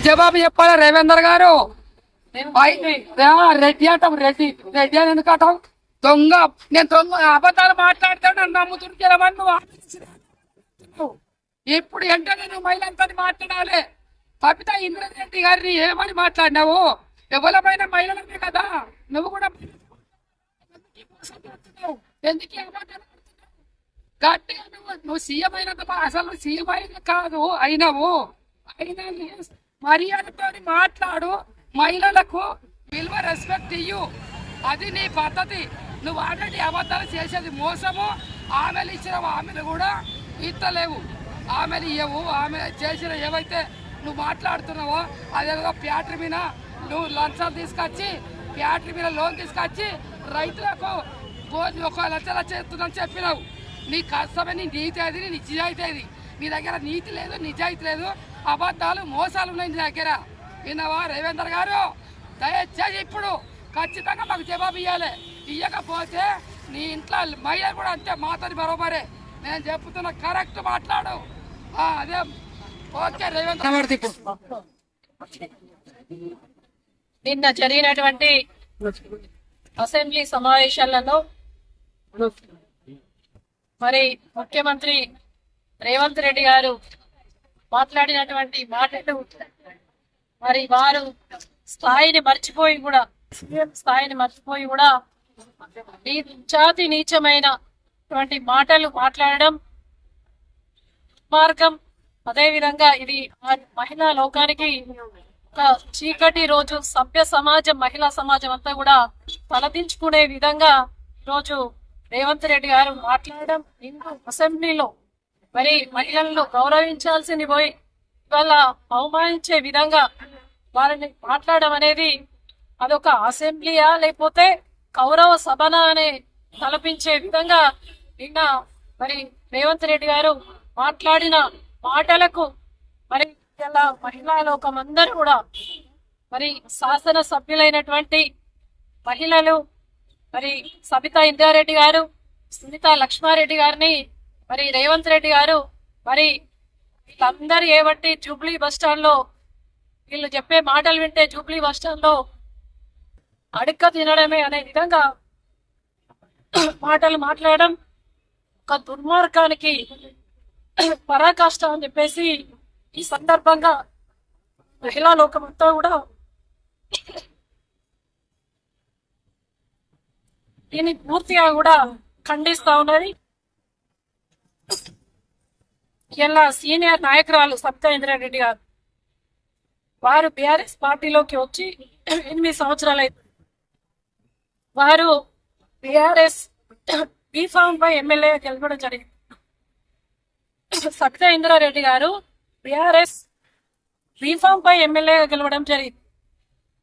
నాకు జవాబు చెప్పాలి రేవేందర్ గారు? రెడ్డి అంటాం రెడ్డి. రెడ్డి అని ఎందుకు అంటాం? దొంగ. నేను దొంగ. అబద్ధాలు మాట్లాడితే నన్ను నమ్ముతుంటామని నువ్వు. ఆలోచిస్తున్నావు. ఇప్పుడు వెంటనే నువ్వు మహిళంతా మాట్లాడాలి. కవిత ఇంద్రరెడ్డి గారిని ఏమని మాట్లాడినావు? ఎవరమైన మహిళలమే కదా. నువ్వు కూడా ఎందుకు అబద్ధాలు? గట్టిగా నువ్వు. నువ్వు సీఎం అయినంత అసలు నువ్వు సీఎం అయిన కాదు. అయినావు. అయినా మర్యాదతో మాట్లాడు మహిళలకు విలువ రెస్పెక్ట్ ఇయ్యు. అది నీ పద్ధతి. నువ్వు ఆల్రెడీ అబద్ధాలు చేసేది మోసము. ఆమెలు ఇచ్చిన ఆమెలు కూడా ఇస్తలేవు ఆమెలు ఇవ్వవు ఆమె చేసిన ఏవైతే నువ్వు మాట్లాడుతున్నావో అదేవిధంగా ఫ్యాక్టరీ మీద నువ్వు లంచాలు తీసుకొచ్చి ఫ్యాక్టరీ మీద లోన్ తీసుకొచ్చి రైతులకు గో- ఒక లక్ష లక్ష ఎత్తుందని చెప్పినావు. నీ కష్టమే నీ నీతి అది నీ నిజాయితీ అది. నీ దగ్గర నీతి లేదు నిజాయితీ లేదు. అబద్ధాలు మోసాలు ఉన్నాయి దగ్గర. విన్నావా రేవేందర్ గారు? దయచేసి ఇప్పుడు ఖచ్చితంగా మాకు జవాబు ఇవ్వాలి ఇవ్వకపోతే నీ ఇంట్లో మహిళ కూడా అంతే మాతది బరోబరే. నేను చెప్తున్నా కరెక్ట్ మాట్లాడు. ఆ, అదే. ఓకే రేవేంద్ర ఇప్పుడు నిన్న జరిగినటువంటి అసెంబ్లీ సమావేశాలలో మరి ముఖ్యమంత్రి రేవంత్ రెడ్డి గారు మాట్లాడినటువంటి మాటలు మరి వారు స్థాయిని మర్చిపోయి కూడా సీఎం స్థాయిని మర్చిపోయి కూడా జాతి నీచమైన మాటలు మాట్లాడడం మార్గం. అదే విధంగా ఇది మహిళా లోకానికి ఒక చీకటి రోజు సభ్య సమాజం మహిళా సమాజం అంతా కూడా తలదించుకునే విధంగా ఈరోజు రేవంత్ రెడ్డి గారు మాట్లాడడం ఇందు అసెంబ్లీలో మరి మహిళలను గౌరవించాల్సింది పోయి ఇవాళ అవమానించే విధంగా వారిని మాట్లాడడం అనేది అదొక అసెంబ్లీయా లేకపోతే కౌరవ సభన అనే తలపించే విధంగా నిన్న మరి రేవంత్ రెడ్డి గారు మాట్లాడిన మాటలకు మరి ఇలా మహిళా లోకం అందరూ కూడా మరి శాసన సభ్యులైనటువంటి మహిళలు మరి సబితా ఇందారెడ్డి గారు సునీత లక్ష్మారెడ్డి గారిని మరి రేవంత్ రెడ్డి గారు మరి వీళ్ళందరూ ఏబట్టి జూబ్లీ బస్టాండ్లో లో వీళ్ళు చెప్పే మాటలు వింటే జూబ్లీ బస్ స్టాండ్లో అడుక్క తినడమే అనే విధంగా మాటలు మాట్లాడడం ఒక దుర్మార్గానికి పరాకాష్ట అని చెప్పేసి ఈ సందర్భంగా మహిళా లోకం అంతా కూడా దీన్ని పూర్తిగా కూడా ఖండిస్తా ఉన్నది. ఇలా సీనియర్ నాయకురాలు సబితా ఇంద్రారెడ్డి గారు. వారు బీఆర్ఎస్ పార్టీలోకి వచ్చి ఎనిమిది సంవత్సరాలు అయితే వారు బీఆర్ఎస్ బీఫామ్ పై ఎమ్మెల్యే గెలవడం జరిగింది. సబితా ఇంద్రారెడ్డి గారు బీఆర్ఎస్ బీఫామ్ పై ఎమ్మెల్యే గెలవడం జరిగింది.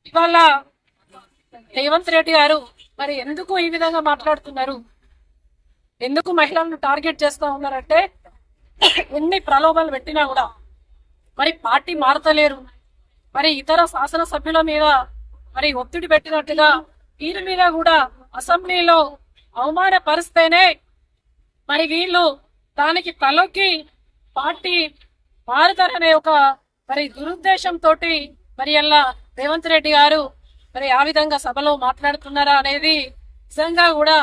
ఇవాళ రేవంత్ రెడ్డి గారు మరి ఎందుకు ఈ విధంగా మాట్లాడుతున్నారు? ఎందుకు మహిళలను టార్గెట్ చేస్తూ ఉన్నారంటే ఎన్ని ప్రలోభాలు పెట్టినా కూడా మరి పార్టీ మారతలేరు. మరి ఇతర శాసన సభ్యుల మీద మరి ఒత్తిడి పెట్టినట్టుగా వీరి మీద కూడా అసెంబ్లీలో అవమానపరిస్తేనే మరి వీళ్ళు దానికి తలొక్కి పార్టీ మారుతారనే ఒక మరి దురుద్దేశంతో మరి అలా రేవంత్ రెడ్డి గారు మరి ఆ విధంగా సభలో మాట్లాడుతున్నారా అనేది నిజంగా కూడా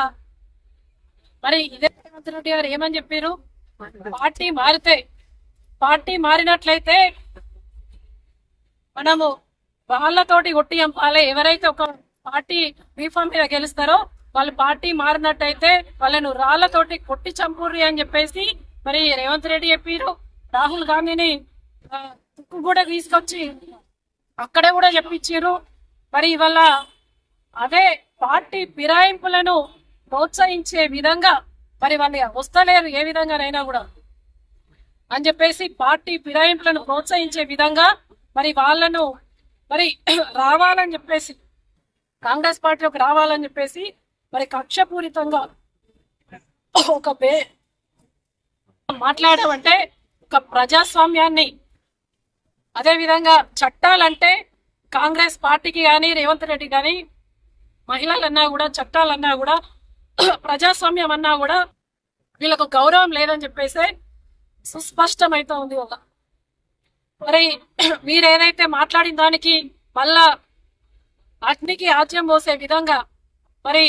మరి ఇదే రేవంత్ రెడ్డి గారు ఏమని చెప్పారు? పార్టీ మారితే పార్టీ మారినట్లయితే మనము వాళ్ళతోటి కొట్టి చంపాలి ఎవరైతే ఒక పార్టీ బీఫామ్ మీద గెలుస్తారో వాళ్ళు పార్టీ మారినట్టయితే వాళ్ళను రాళ్ళతోటి కొట్టి చంపుర్రి అని చెప్పేసి మరి రేవంత్ రెడ్డి చెప్పారు రాహుల్ గాంధీని తుక్కు కూడా తీసుకొచ్చి అక్కడే కూడా చెప్పించారు మరి ఇవాళ అదే పార్టీ ఫిరాయింపులను ప్రోత్సహించే విధంగా మరి వాళ్ళు వస్తలేరు ఏ విధంగానైనా కూడా. అని చెప్పేసి పార్టీ ఫిరాయింపులను ప్రోత్సహించే విధంగా మరి వాళ్ళను మరి రావాలని చెప్పేసి కాంగ్రెస్ పార్టీలోకి రావాలని చెప్పేసి మరి కక్షపూరితంగా ఒక బే మాట్లాడమంటే ఒక ప్రజాస్వామ్యాన్ని అదే విధంగా చట్టాలంటే కాంగ్రెస్ పార్టీకి కానీ రేవంత్ రెడ్డి కానీ మహిళలన్నా కూడా చట్టాలన్నా కూడా ప్రజాస్వామ్యం అన్నా కూడా వీళ్ళకు గౌరవం లేదని చెప్పేసి సుస్పష్టమైతే ఉంది వాళ్ళ. మరి మీరేదైతే మాట్లాడిన దానికి మళ్ళా అగ్నికి ఆజ్యం పోసే విధంగా మరి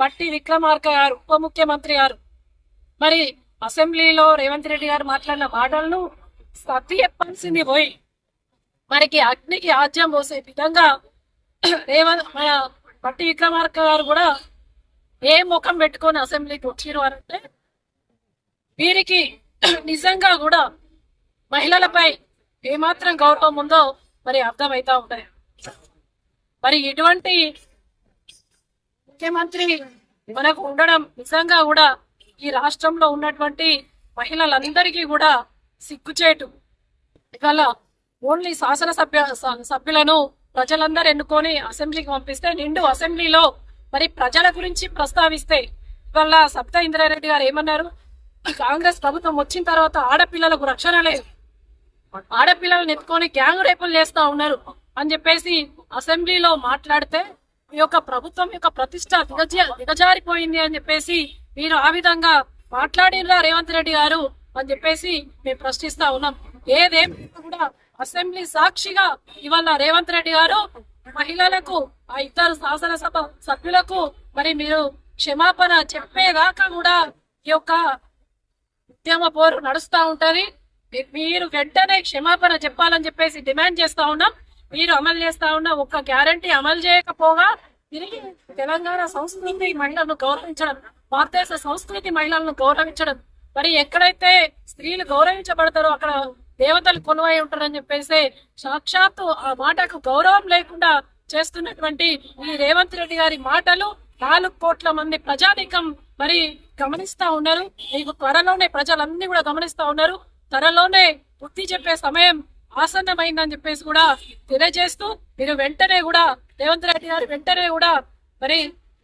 పట్టి విక్రమార్క గారు ఉప ముఖ్యమంత్రి గారు మరి అసెంబ్లీలో రేవంత్ రెడ్డి గారు మాట్లాడిన మాటలను సతి చెప్పాల్సింది పోయి మనకి అగ్నికి ఆజ్యం పోసే విధంగా రేవంత్ మన పట్టి విక్రమార్క గారు కూడా ఏ ముఖం పెట్టుకొని అసెంబ్లీకి వచ్చిరు అంటే వీరికి నిజంగా కూడా మహిళలపై ఏమాత్రం గౌరవం ఉందో మరి అర్థమవుతా ఉంటాయి. మరి ఇటువంటి ముఖ్యమంత్రి మనకు ఉండడం నిజంగా కూడా ఈ రాష్ట్రంలో ఉన్నటువంటి మహిళలందరికీ కూడా సిగ్గుచేటు. ఇవాళ ఓన్లీ శాసనసభ్య స- సభ్యులను ప్రజలందరూ ఎన్నుకొని అసెంబ్లీకి పంపిస్తే నిండు అసెంబ్లీలో మరి ప్రజల గురించి ప్రస్తావిస్తే ఇవాళ సప్త ఇంద్రారెడ్డి గారు ఏమన్నారు? కాంగ్రెస్ ప్రభుత్వం వచ్చిన తర్వాత ఆడపిల్లలకు రక్షణ లేదు. ఆడపిల్లలను ఎత్తుకొని గ్యాంగ్ రేపులు చేస్తా ఉన్నారు అని చెప్పేసి అసెంబ్లీలో మాట్లాడితే ఈ యొక్క ప్రభుత్వం యొక్క ప్రతిష్ట దిగజ దిగజారిపోయింది అని చెప్పేసి మీరు ఆ విధంగా మాట్లాడినరా రేవంత్ రెడ్డి గారు అని చెప్పేసి మేము ప్రశ్నిస్తా ఉన్నాం. ఏదేం కూడా అసెంబ్లీ సాక్షిగా ఇవాళ రేవంత్ రెడ్డి గారు మహిళలకు ఆ ఇద్దరు శాసనసభ సభ్యులకు మరి మీరు క్షమాపణ చెప్పేదాకా కూడా ఈ యొక్క ఉద్యమ పోరు నడుస్తూ ఉంటుంది. మీరు వెంటనే క్షమాపణ చెప్పాలని చెప్పేసి డిమాండ్ చేస్తా ఉన్నాం. మీరు అమలు చేస్తూ ఉన్న ఒక్క గ్యారంటీ అమలు చేయకపోగా తిరిగి తెలంగాణ సంస్కృతి మహిళలను గౌరవించడం భారతదేశ సంస్కృతి మహిళలను గౌరవించడం. మరి ఎక్కడైతే స్త్రీలు గౌరవించబడతారో అక్కడ దేవతలు కొనువై ఉంటారని చెప్పేసి సాక్షాత్తు ఆ మాటకు గౌరవం లేకుండా చేస్తున్నటువంటి ఈ రేవంత్ రెడ్డి గారి మాటలు నాలుగు కోట్ల మంది ప్రజానీకం మరి గమనిస్తా ఉన్నారు. మీకు త్వరలోనే ప్రజలన్నీ కూడా గమనిస్తా ఉన్నారు. త్వరలోనే బుద్ధి చెప్పే సమయం ఆసన్నమైందని చెప్పేసి కూడా తెలియజేస్తూ మీరు వెంటనే కూడా రేవంత్ రెడ్డి గారు వెంటనే కూడా మరి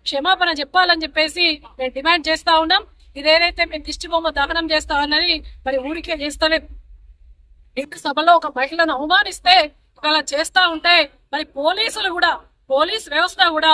క్షమాపణ చెప్పాలని చెప్పేసి మేము డిమాండ్ చేస్తా ఉన్నాం. ఇదేదైతే మేము దిష్టి బొమ్మ దహనం చేస్తా ఉన్నది మరి ఊరికే చేస్తలేదు ఇంటి సభలో ఒక మహిళను అవమానిస్తే అలా చేస్తా ఉంటే మరి పోలీసులు కూడా పోలీస్ వ్యవస్థ కూడా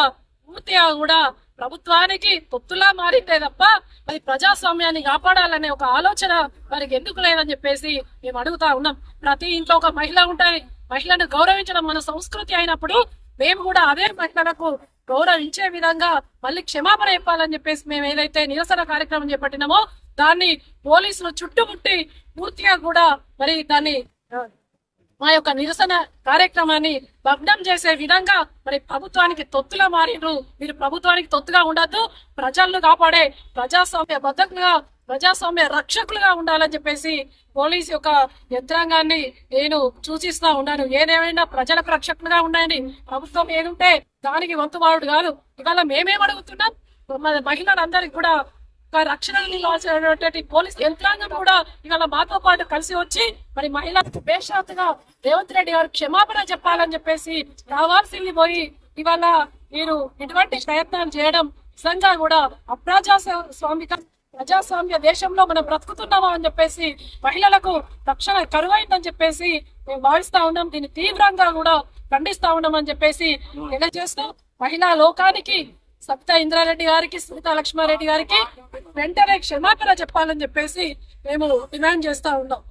పూర్తిగా కూడా ప్రభుత్వానికి తొత్తులా మారిందే తప్ప అది ప్రజాస్వామ్యాన్ని కాపాడాలనే ఒక ఆలోచన వారికి ఎందుకు లేదని చెప్పేసి మేము అడుగుతా ఉన్నాం. ప్రతి ఇంట్లో ఒక మహిళ ఉంటుంది మహిళను గౌరవించడం మన సంస్కృతి అయినప్పుడు మేము కూడా అదే మహిళలకు గౌరవించే విధంగా మళ్ళీ క్షమాపణ చెప్పాలని చెప్పేసి మేము ఏదైతే నిరసన కార్యక్రమం చేపట్టినామో దాన్ని పోలీసులు చుట్టుముట్టి పూర్తిగా కూడా మరి దాన్ని మా యొక్క నిరసన కార్యక్రమాన్ని భగ్నం చేసే విధంగా మరి ప్రభుత్వానికి తొత్తుగా మారిండ్రు. మీరు ప్రభుత్వానికి తొత్తుగా ఉండద్దు. ప్రజలను కాపాడే ప్రజాస్వామ్య బద్దకులుగా ప్రజాస్వామ్య రక్షకులుగా ఉండాలని చెప్పేసి పోలీస్ యొక్క యంత్రాంగాన్ని నేను సూచిస్తా ఉన్నాను. ఏదేమైనా ప్రజలకు రక్షకులుగా ఉండండి. ప్రభుత్వం ఏదుంటే దానికి వంతువాడు కాదు. ఇవాళ మేమేం అడుగుతున్నాం? మహిళలందరికీ కూడా ఒక రక్షణ పోలీస్ యంత్రాంగం కూడా ఇవాళ మాతో పాటు కలిసి వచ్చి మరి మహిళలకు బేషాతుగా రేవంత్ రెడ్డి గారు క్షమాపణ చెప్పాలని చెప్పేసి రావాల్సింది పోయి ఇవాళ మీరు ఇటువంటి ప్రయత్నాలు చేయడం నిజంగా కూడా అప్రజా స్వామిక ప్రజాస్వామ్య దేశంలో మనం బ్రతుకుతున్నామా అని చెప్పేసి మహిళలకు రక్షణ కరువైందని చెప్పేసి మేము భావిస్తా ఉన్నాం. దీన్ని తీవ్రంగా కూడా ఖండిస్తా ఉన్నాం అని చెప్పేసి తెలియజేస్తూ మహిళా లోకానికి సబితా ఇంద్రారెడ్డి గారికి సునీతా లక్ష్మారెడ్డి గారికి వెంటనే క్షమాపణ చెప్పాలని చెప్పేసి మేము డిమాండ్ చేస్తా ఉన్నాం.